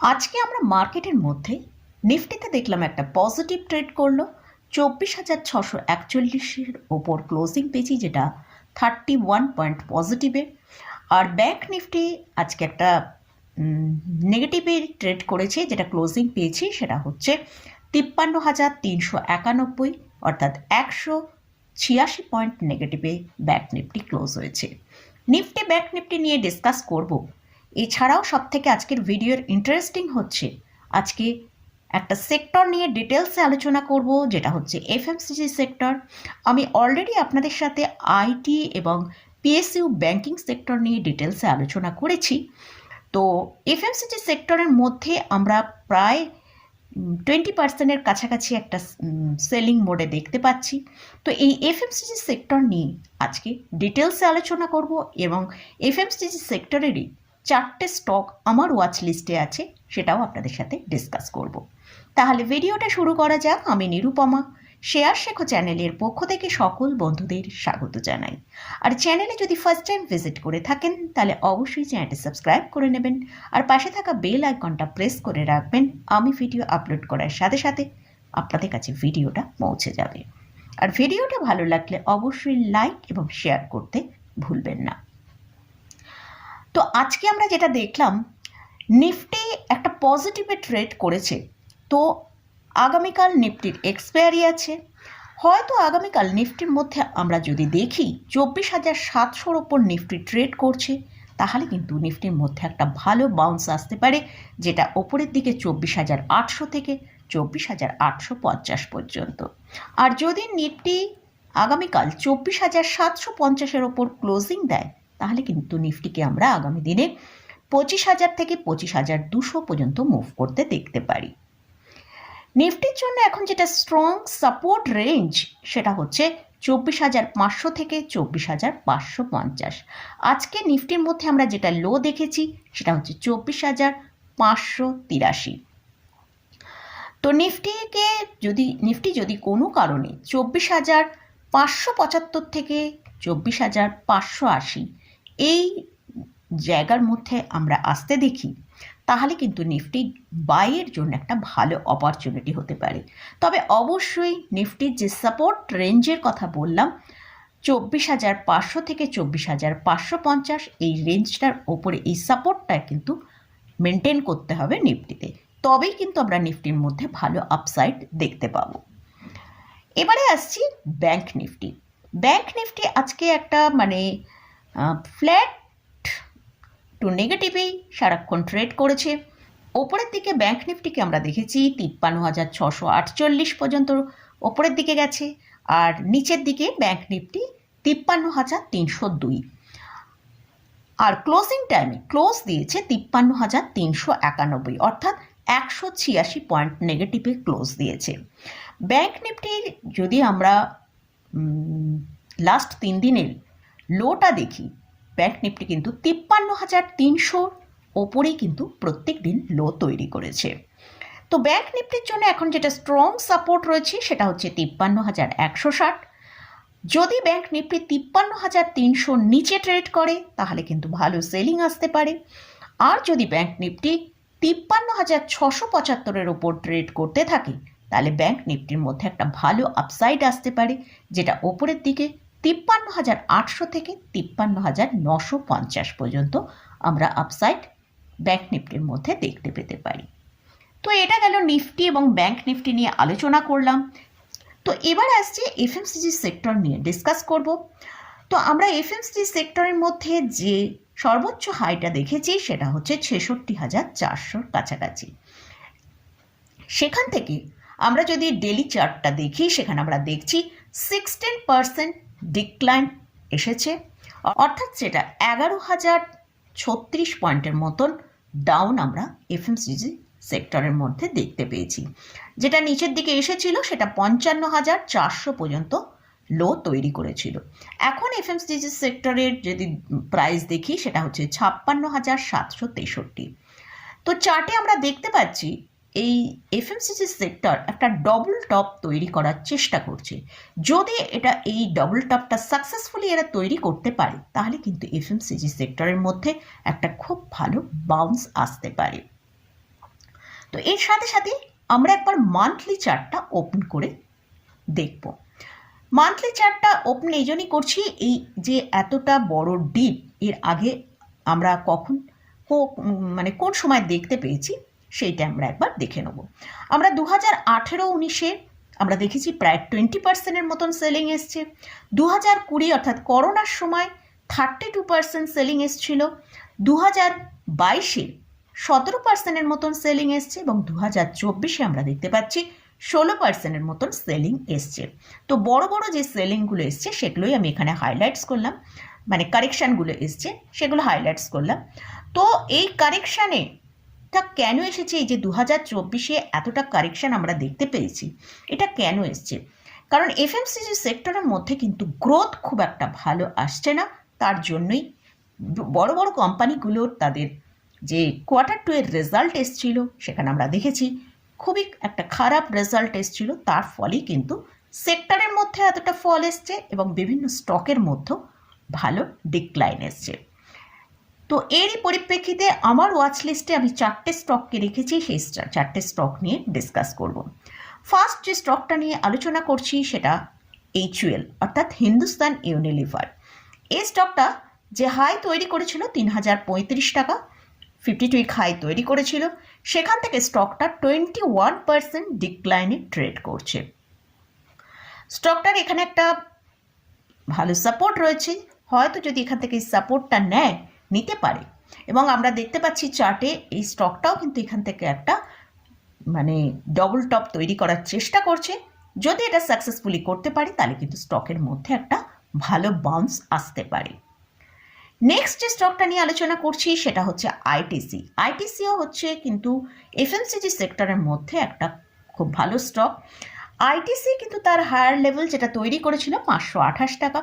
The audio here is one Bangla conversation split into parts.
আজকে আমরা মার্কেটের মধ্যে নিফটিতে দেখলাম একটা পজিটিভ ট্রেড করল। চব্বিশ হাজার ছশো একচল্লিশের ওপর ক্লোজিং পেয়েছি, যেটা থার্টি ওয়ান পয়েন্ট পজিটিভে আর ব্যাংক নিফটি আজকে একটা নেগেটিভে ট্রেড করেছে, যেটা ক্লোজিং পেয়েছি, সেটা হচ্ছে তিপ্পান্ন হাজার তিনশো একানব্বই, অর্থাৎ একশো ছিয়াশি পয়েন্ট নেগেটিভে ব্যাক নিফটি ক্লোজ হয়েছে। নিফটি ব্যাক নিফটি নিয়ে ডিসকাস করব। এছাড়াও সব থেকে আজকের ভিডিওর ইন্টারেস্টিং হচ্ছে, আজকে একটা সেক্টর নিয়ে ডিটেলসে আলোচনা করব, যেটা হচ্ছে এফএমসিজি সেক্টর আমি অলরেডি আপনাদের সাথে আইটি এবং পিএসইউ ব্যাংকিং সেক্টর নিয়ে ডিটেলসে আলোচনা করেছি। তো এফএমসিজি সেক্টরের মধ্যে আমরা প্রায় টোয়েন্টি পার্সেন্টের কাছাকাছি একটা সেলিং মোডে দেখতে পাচ্ছি। তো এই এফএমসিজি সেক্টর নিয়ে আজকে ডিটেলসে আলোচনা করব এবং এফএমসিজি সেক্টরেরই চারটে স্টক আমার ওয়াচ লিস্টে আছে, সেটাও আপনাদের সাথে ডিসকাস করব। তাহলে ভিডিওটা শুরু করা যাক, আমি নিরুপমা। শেয়ার শেখো চ্যানেলের পক্ষ থেকে সকল বন্ধুদের স্বাগত জানাই। আর চ্যানেলে যদি ফার্স্ট টাইম ভিজিট করে থাকেন, তাহলে অবশ্যই চ্যানেলটি সাবস্ক্রাইব করে নেবেন। আর পাশে থাকা বেল আইকনটা প্রেস করে রাখবেন, আমি ভিডিও আপলোড করার সাথে সাথে আপনাদের কাছে ভিডিওটা পৌঁছে যাবে। আর ভিডিওটা ভালো লাগলে অবশ্যই লাইক এবং শেয়ার করতে ভুলবেন না। তো আজকে আমরা যেটা দেখলাম, নিফটি একটা পজিটিভে ট্রেড করেছে। তো আগামীকাল নিফটির এক্সপায়ারি আছে। হয়তো আগামীকাল নিফটির মধ্যে আমরা যদি দেখি, চব্বিশ হাজার সাতশোর ওপর নিফটি ট্রেড করছে, তাহলে কিন্তু নিফটির মধ্যে একটা ভালো বাউন্স আসতে পারে, যেটা ওপরের দিকে চব্বিশ হাজার আটশো থেকে চব্বিশ হাজার আটশো পঞ্চাশ পর্যন্ত। আর যদি নিফটি আগামীকাল চব্বিশ হাজার সাতশো পঞ্চাশের ওপর ক্লোজিং দেয় তাহলে কিন্তু নিফটিকে আমরা আগামী দিনে পঁচিশ হাজার থেকে পঁচিশ হাজার দুশো পর্যন্ত মুভ করতে দেখতে পারি। নিফটির জন্য এখন যেটা স্ট্রং সাপোর্ট রেঞ্জ সেটা হচ্ছে চব্বিশ হাজার পাঁচশো থেকে চব্বিশ হাজার পাঁচশো পঞ্চাশ। আজকে নিফটির মধ্যে আমরা যেটা লো দেখেছি, সেটা হচ্ছে চব্বিশ হাজার পাঁচশো তিরাশি। তো নিফটিকে যদি, নিফটি যদি কোনো কারণে চব্বিশ হাজার পাঁচশো পঁচাত্তর থেকে চব্বিশ হাজার পাঁচশো আশি এই জায়গার মধ্যে আমরা আসতে দেখি, তাহলে কিন্তু নিফটি বাইয়ের জন্য একটা ভালো অপরচুনিটি হতে পারে। তবে অবশ্যই নিফটির যে সাপোর্ট রেঞ্জের কথা বললাম, চব্বিশ হাজার পাঁচশো থেকে চব্বিশ হাজার পাঁচশো পঞ্চাশ, এই রেঞ্জটার ওপরে এই সাপোর্টটা কিন্তু মেনটেন করতে হবে নিফটিতে। তবেই কিন্তু আমরা নিফটির মধ্যে ভালো আপসাইড দেখতে পাবো। এবারে আসছি ব্যাংক নিফটি। ব্যাংক নিফটি আজকে একটা মানে ফ্ল্যাট টু নেগেটিভেই সারাক্ষণ ট্রেড করেছে। ওপরের দিকে ব্যাংক নিফটিকে আমরা দেখেছি, তিপ্পান্ন হাজার ছশো আটচল্লিশ পর্যন্ত ওপরের দিকে গেছে, আর নিচের দিকে ব্যাংক নিফটি তিপ্পান্ন হাজার তিনশো দুই। আর ক্লোজিং টাইমে ক্লোজ দিয়েছে তিপ্পান্ন হাজার তিনশো একানব্বই, অর্থাৎ একশো ছিয়াশি পয়েন্ট নেগেটিভে ক্লোজ দিয়েছে। ব্যাংক নিফটি যদি আমরা লাস্ট তিন দিনের লোটা দেখি। ব্যাংক নিফটি কিন্তু তিপ্পান্ন হাজার তিনশোর ওপরেই কিন্তু প্রত্যেক দিন লো তৈরি করেছে। তো ব্যাংক নিফটির জন্য এখন যেটা স্ট্রং সাপোর্ট রয়েছে সেটা হচ্ছে তিপ্পান্ন হাজার একশো ষাট। যদি ব্যাংক নিফটি তিপ্পান্ন হাজার তিনশোর নিচে ট্রেড করে, তাহলে কিন্তু ভালো সেলিং আসতে পারে। আর যদি ব্যাংক নিফটি তিপ্পান্ন হাজার ছশো পঁচাত্তরের ওপর ট্রেড করতে থাকে, তাহলে ব্যাংক নিফটির মধ্যে একটা ভালো আপসাইড আসতে পারে, যেটা ওপরের দিকে তিপ্পান্ন হাজার আটশো থেকে তিপ্পান্ন হাজার নশো পঞ্চাশ পর্যন্ত আমরা আপসাইড ব্যাংক নিফটির মধ্যে দেখতে পেতে পারি। তো এটা গেল নিফটি এবং ব্যাংক নিফটি নিয়ে আলোচনা করলাম। তো এবার আসছে এফএমসিজি সেক্টর নিয়ে ডিসকাস করব। তো আমরা এফএমসিজি সেক্টরের মধ্যে যে সর্বোচ্চ হাইটা দেখেছি সেটা হচ্ছে ছেষট্টি হাজার চারশোর কাছাকাছি। সেখান থেকে আমরা যদি ডেলি চার্টটা দেখি, সেখানে আমরা দেখছি সিক্সটিন পার্সেন্ট ডিক্লাইন এসেছে। অর্থাৎ সেটা এগারো হাজার ছত্রিশ পয়েন্টের মতন ডাউন আমরা এফএমসিজি সেক্টরের মধ্যে দেখতে পেয়েছি। যেটা নিচের দিকে এসেছিল, সেটা পঞ্চান্ন হাজার চারশো পর্যন্ত লো তৈরি করেছিল। এখন এফএমসিজি সেক্টরের যদি প্রাইস দেখি, সেটা হচ্ছে ছাপ্পান্ন হাজার সাতশো তেষট্টি। তো চার্টে আমরা দেখতে পাচ্ছি এই এফএমসিজি সেক্টর একটা ডবল টপ তৈরি করার চেষ্টা করছে। যদি এটা এই ডবল টপটা সাকসেসফুলি এরা তৈরি করতে পারে, তাহলে কিন্তু এফএমসিজি সেক্টরের মধ্যে একটা খুব ভালো বাউন্স আসতে পারে। তো এর সাথে সাথে আমরা একবার মান্থলি চার্টটা ওপেন করে দেখব। মান্থলি চার্টটা ওপেন এই জন্যই করছি, এই যে এতটা বড় ডিপ এর আগে আমরা কখন মানে কোন সময় দেখতে পেয়েছি সেইটা আমরা একবার দেখে নেব। আমরা দু হাজার আঠেরো উনিশে আমরা দেখেছি প্রায় টোয়েন্টি পার্সেন্টের মতন সেলিং এসছে। দু হাজার কুড়ি অর্থাৎ করোনার সময় থার্টি টু পার্সেন্ট সেলিং এসছিল। দু হাজার বাইশে সতেরো পার্সেন্টের মতন সেলিং এসছে এবং দু হাজার চব্বিশে আমরা দেখতে পাচ্ছি ষোলো পার্সেন্টের মতন সেলিং এসছে। তো বড় বড় যে সেলিংগুলো এসছে সেগুলোই আমি এখানে হাইলাইটস করলাম। মানে কারেকশানগুলো এসছে, সেগুলো হাইলাইটস করলাম। তো এই কারেকশানে তা কেন এসেছে? এই যে দু হাজার চব্বিশে এতটা কারেকশান আমরা দেখতে পেয়েছি, এটা কেন এসছে? কারণ এফএমসিজি সেক্টরের মধ্যে কিন্তু গ্রোথ খুব একটা ভালো আসছে না। তার জন্যই বড় বড় কোম্পানিগুলোর তাদের যে কোয়ার্টার টু এর রেজাল্ট এসছিল, সেখানে আমরা দেখেছি, খুবই একটা খারাপ রেজাল্ট এসছিল। তার ফলেই কিন্তু সেক্টরের মধ্যে এতটা ফল এসছে এবং বিভিন্ন স্টকের মধ্যেও ভালো ডিক্লাইন এসছে। তো এরই পরিপ্রেক্ষিতে আমার ওয়াচ লিস্টে আমি চারটে স্টককে রেখেছি, সেই চারটে স্টক নিয়ে ডিসকাস করব। ফার্স্ট যে স্টকটা নিয়ে আলোচনা করছি সেটা এইচউএল অর্থাৎ হিন্দুস্তান ইউনিলিভার এই স্টকটা যে হাই তৈরি করেছিল তিন হাজার পঁয়ত্রিশ টাকা ফিফটি টু হাই তৈরি করেছিল, সেখান থেকে স্টকটা টোয়েন্টি ওয়ান পার্সেন্ট ডিক্লাইনে ট্রেড করছে। স্টকটার এখানে একটা ভালো সাপোর্ট রয়েছে, হয়তো যদি এখান থেকে সাপোর্টটা নেয় নিতে পারে। এবং আমরা দেখতে পাচ্ছি চার্টে এই স্টকটাও কিন্তু এখান থেকে একটা মানে ডবল টপ তৈরি করার চেষ্টা করছে। যদি এটা সাকসেসফুলি করতে পারি, তাহলে কিন্তু স্টকের মধ্যে একটা ভালো বাউন্স আসতে পারে। নেক্সট যে স্টকটা নিয়ে আলোচনা করছি, সেটা হচ্ছে আইটিসি আইটিসিও হচ্ছে কিন্তু এফএমসিজি সেক্টরের মধ্যে একটা খুব ভালো স্টক আইটিসি কিন্তু তার হায়ার লেভেল যেটা তৈরি করেছিল পাঁচশো আঠাশ টাকা।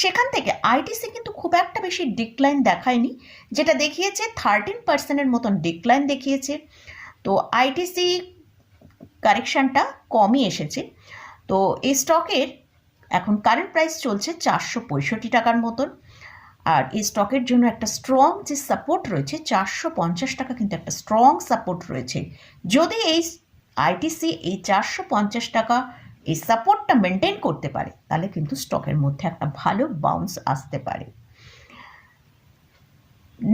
সেখান থেকে আইটিসি কিন্তু খুব একটা বেশি ডিক্লাইন দেখায়নি, যেটা দেখিয়েছে থার্টিন পার্সেন্টের মতন ডিক্লাইন দেখিয়েছে। তো আইটিসি কারেকশানটা কমই এসেছে। তো এই স্টকের এখন কারেন্ট প্রাইস চলছে চারশো পঁয়ষট্টি টাকার মতন। আর এই স্টকের জন্য একটা স্ট্রং যে সাপোর্ট রয়েছে, চারশো পঞ্চাশ টাকা কিন্তু একটা স্ট্রং সাপোর্ট রয়েছে। যদি এই আইটিসি এই চারশো পঞ্চাশ টাকা এই সাপোর্টটা মেনটেন করতে পারে, তাহলে কিন্তু স্টকের মধ্যে একটা ভালো বাউন্স আসতে পারে।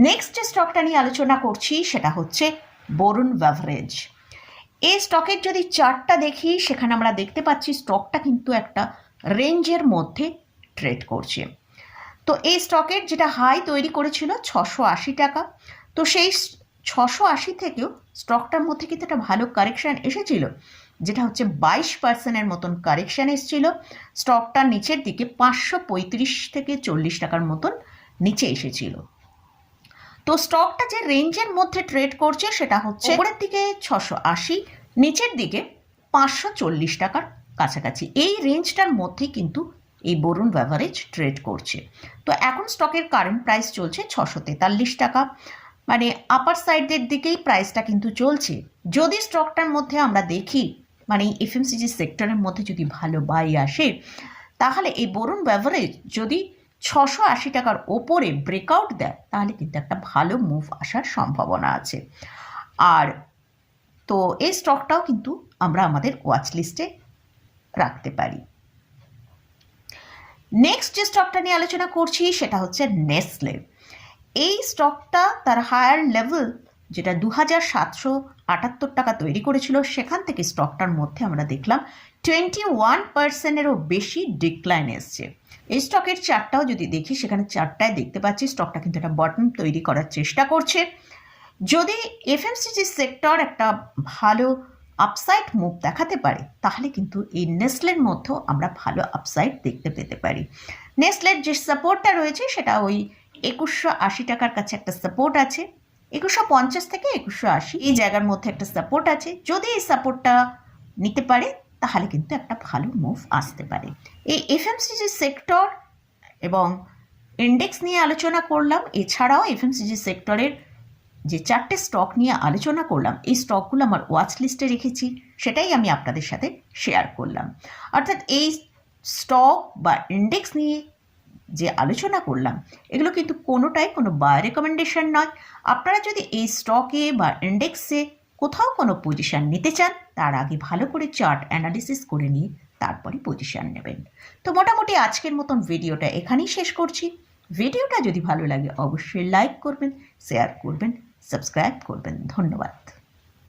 নেক্সট যে স্টকটা নিয়ে আলোচনা করছি, সেটা হচ্ছে বরুণ ব্যাভারেজ এই স্টকের যদি চার্টটা দেখি, সেখানে আমরা দেখতে পাচ্ছি স্টকটা কিন্তু একটা রেঞ্জের মধ্যে ট্রেড করছে। তো এই স্টকের যেটা হাই তৈরি করেছিল ছশো আশি টাকা, তো সেই ছশো আশি থেকেও স্টকটার মধ্যে কিন্তু একটা ভালো কারেকশান এসেছিল, যেটা হচ্ছে বাইশ পার্সেন্টের মতন কারেকশান এসেছিল। স্টকটার নিচের দিকে পাঁচশো পঁয়ত্রিশ থেকে চল্লিশ টাকার মতন নিচে এসেছিল। তো স্টকটা যে রেঞ্জের মধ্যে ট্রেড করছে সেটা হচ্ছে উপরের দিকে ছশো আশি, নিচের দিকে পাঁচশো চল্লিশ টাকার কাছাকাছি। এই রেঞ্জটার মধ্যে কিন্তু এই বরুণ ব্যাভারেজ ট্রেড করছে। তো এখন স্টকের কারেন্ট প্রাইস চলছে ছশো তেতাল্লিশ টাকা। মানে আপার সাইডের দিকেই প্রাইসটা কিন্তু চলছে। যদি স্টকটার মধ্যে আমরা দেখি মানে এফএমসিজি সেক্টরের মধ্যে যদি ভালো বাই আসে, তাহলে এই বরুণ ব্যাভারেজ যদি ছশো আশি টাকার ওপরে ব্রেকআউট দেয়, তাহলে কিন্তু একটা ভালো মুভ আসার সম্ভাবনা আছে। আর তো এই স্টকটাও কিন্তু আমরা আমাদের ওয়াচ লিস্টে রাখতে পারি। নেক্সট যে স্টকটা নিয়ে আলোচনা করছি, সেটা হচ্ছে নেসলে এই স্টকটা তার হায়ার লেভেল যেটা দু হাজার সাতশো আটাত্তর টাকা তৈরি করেছিল, সেখান থেকে স্টকটার মধ্যে আমরা দেখলাম টোয়েন্টি ওয়ান পার্সেন্টেরও বেশি ডিক্লাইন এসছে। এই স্টকের চারটাও যদি দেখি, সেখানে চারটায় দেখতে পাচ্ছি স্টকটা কিন্তু একটা বটন তৈরি করার চেষ্টা করছে। যদি এফএমসিজি সেক্টর একটা ভালো আপসাইড মুভ দেখাতে পারে, তাহলে কিন্তু এই নেসলের মধ্যেও আমরা ভালো আপসাইড দেখতে পেতে পারি। নেসলের যে সাপোর্টটা রয়েছে, সেটা ওই একুশশো আশি টাকার কাছে একটা সাপোর্ট আছে। একুশশো পঞ্চাশ থেকে একুশশো আশি, এই জায়গার মধ্যে একটা সাপোর্ট আছে। যদি এই সাপোর্টটা নিতে পারে, তাহলে কিন্তু একটা ভালো মুভ আসতে পারে। এই এফএমসিজি সেক্টর এবং ইন্ডেক্স নিয়ে আলোচনা করলাম। এছাড়াও এফএমসিজি সেক্টরের যে চারটে স্টক নিয়ে আলোচনা করলাম, এই স্টকগুলো আমার ওয়াচ লিস্টে রেখেছি। সেটাই আমি আপনাদের সাথে শেয়ার করলাম। অর্থাৎ এই স্টক বা ইন্ডেক্স নিয়ে যে আলোচনা করলাম, এগুলো কিন্তু কোনোটাই কোনো বাই রেকমেন্ডেশন নয়। আপনারা যদি এই স্টকে বা ইন্ডেক্সে কোথাও কোনো পজিশন নিতে চান, তার আগে ভালো করে চার্ট অ্যানালিসিস করে নিয়ে তারপরে পজিশান নেবেন। তো মোটামুটি আজকের মতন ভিডিওটা এখানেই শেষ করছি। ভিডিওটা যদি ভালো লাগে, অবশ্যই লাইক করবেন শেয়ার করবেন সাবস্ক্রাইব করবেন। ধন্যবাদ।